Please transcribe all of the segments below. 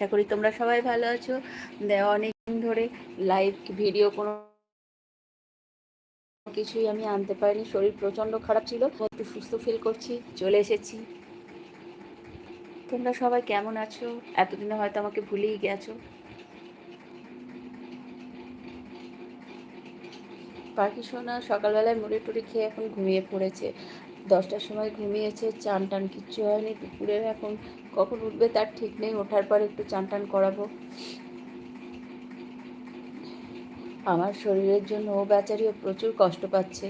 আশা করি তোমরা সবাই ভালো আছো। অনেকদিন ধরে লাইভ ভিডিও কোনো কিছুই আমি আনতে পারিনি। শরীর প্রচণ্ড খারাপ ছিল, একটু সুস্থ ফিল করছি, চলে এসেছি। তোমরা সবাই কেমন আছো? এতদিনে হয়তো আমাকে ভুলেই গেছো। পাখি সোনা সকালবেলায় মুড়ি টুড়ি খেয়ে এখন ঘুমিয়ে পড়েছে। দশটার সময় ঘুমিয়েছে চান টান কিচ্ছু হয়নি, দুপুরের এখন কখন উঠবে তার ঠিক নেই, ওঠার পর একটু চান টান করাবো। আমার শরীরের জন্য ও বেচারিও প্রচুর কষ্ট পাচ্ছে।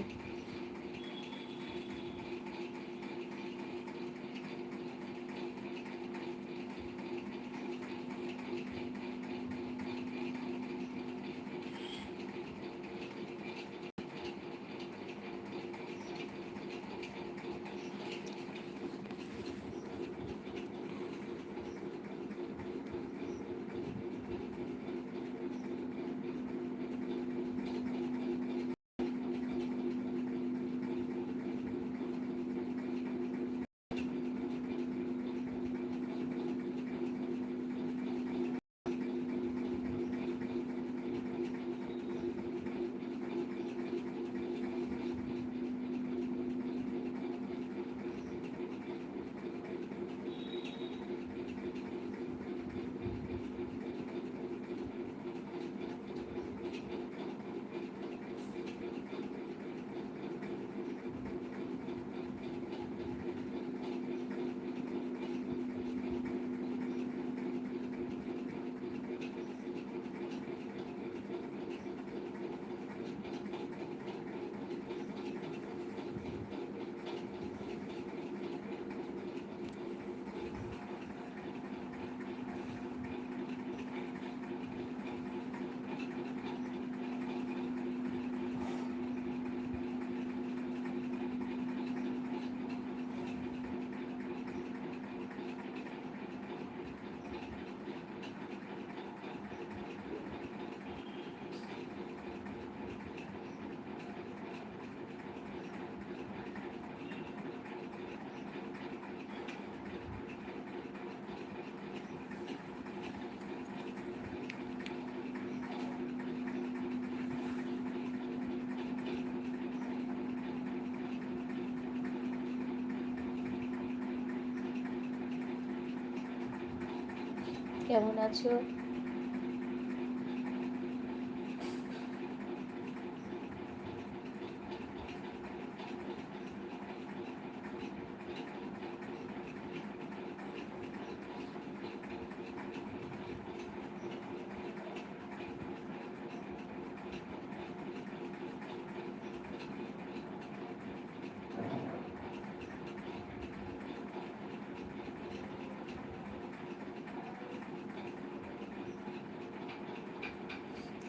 কেমন আছো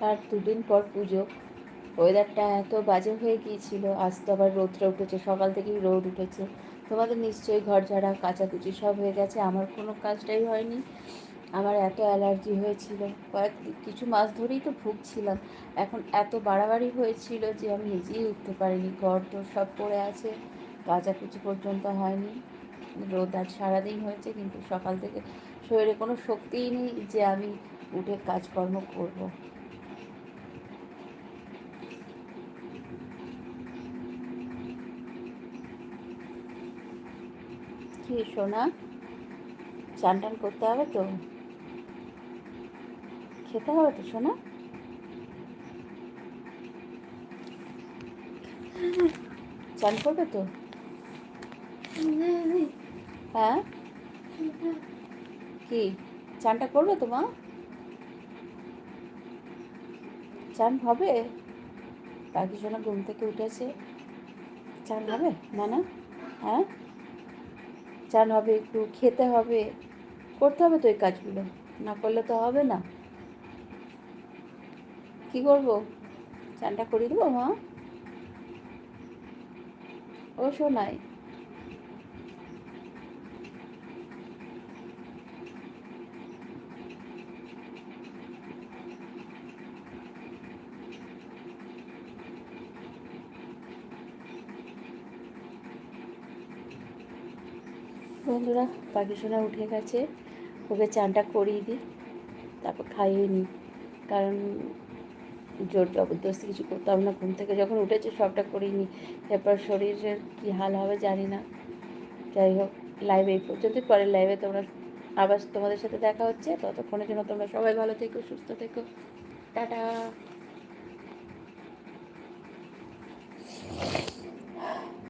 আর দুদিন পর পুজো। ওয়েদারটা এত বাজে হয়ে গিয়েছিল, আজ তো আবার রোদটা উঠেছে, সকাল থেকেই রোদ উঠেছে। তোমাদের নিশ্চয়ই ঘর ঝাড়া, কাচাকুচি সব হয়ে গেছে, আমার কোনো কাজটাই হয়নি। আমার এত অ্যালার্জি হয়েছিল, কয়েক কিছু মাস ধরেই তো ভুগছিলাম। এখন এত বাড়াবাড়ি হয়েছিল যে আমি নিজেই উঠতে পারিনি ঘর তো সব পড়ে আছে, কাচাকুচি পর্যন্ত হয়নি। রোদ আজ সারাদিন হয়েছে, কিন্তু সকাল থেকে শরীরে কোনো শক্তিই নেই যে আমি উঠে কাজকর্ম করব। কি সোনা। চান টান করতে হবে তো। খেতে হবে তো, সোনা? চান করবে তো? হ্যাঁ? কি? চানটা করবে তো মা? চান হবে? পাখি সোনা ঘুম থেকে উঠেছে। চান হবে? না না? হ্যাঁ? চান হবে, একটু খেতে হবে, করতে হবে তো এই কাজগুলো। না করলে তো হবে না। কি করব? চানটা করিয়ে দেবো, মা? ও শোনাই বন্ধুরা, পাখি সোনা উঠে গেছে। ওকে চানটা করিয়ে দিই, তারপর খাইয়ে নিই। কারণ জোর জবরদস্তি কিছু করতাম না। ঘুম থেকে যখন উঠেছে, সবটা করিয়ে নিই। এরপর শরীরের কী হাল হবে জানি না। যাই হোক লাইভ এই পর্যন্ত পরের লাইভে তোমরা আবার তোমাদের সাথে দেখা হচ্ছে। ততক্ষণের জন্য তোমরা সবাই ভালো থেকো, সুস্থ থেকো। টাটা।